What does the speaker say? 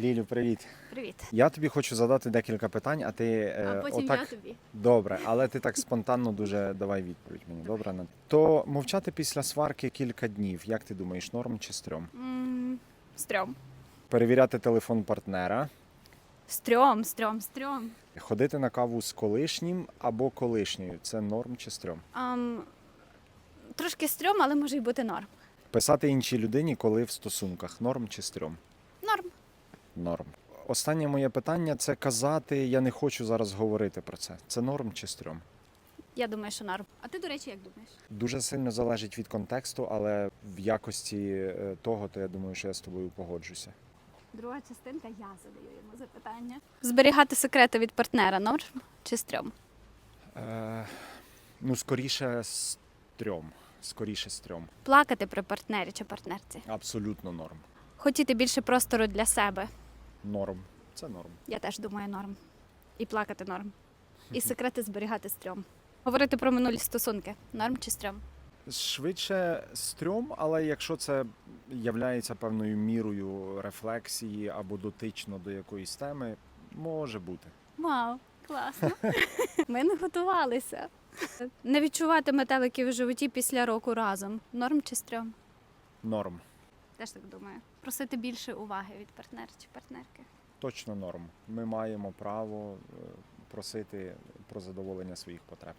Лілю, привіт. Привіт. Я тобі хочу задати декілька питань, а ти е, А потім отак я тобі. добре, але ти так спонтанно дуже давай відповідь мені. Добре, Над- то мовчати після сварки кілька днів. Як ти думаєш, норм чи стрьом? М, Стрьом. Перевіряти телефон партнера, Стрьом, стрьом, стрьом. ходити на каву з колишнім або колишньою. Це норм чи стрьом? Ам, трошки стрьом, але може й бути норм. Писати іншій людині, коли в стосунках. Норм чи стрьом? Норм. Останнє моє питання це казати, я не хочу зараз говорити про це. Це норм чи стрьом? Я думаю, що норм. А ти, до речі, як думаєш? Дуже сильно залежить від контексту, але в якості е, того, то я думаю, що я з тобою погоджуся. Друга частинка я задаю йому запитання. Зберігати секрети від партнера норм чи стрьом? Е, ну, скоріше стрьом. Скоріше стрьом. Плакати при партнері чи партнерці. Абсолютно норм. Хотіти більше простору для себе. Норм. Це норм. Я теж думаю, норм. І плакати норм. І секрети зберігати стрьом. Говорити про минулі стосунки. Норм чи стрьом? Швидше стрьом, але якщо це являється певною мірою рефлексії або дотично до якоїсь теми, може бути. Вау, класно. Ми не готувалися. Не відчувати метеликів в животі після року разом. Норм чи стрьом? Норм. Теж так думаю. Просити більше уваги від партнера чи партнерки. Точно норм. Ми маємо право е, просити про задоволення своїх потреб.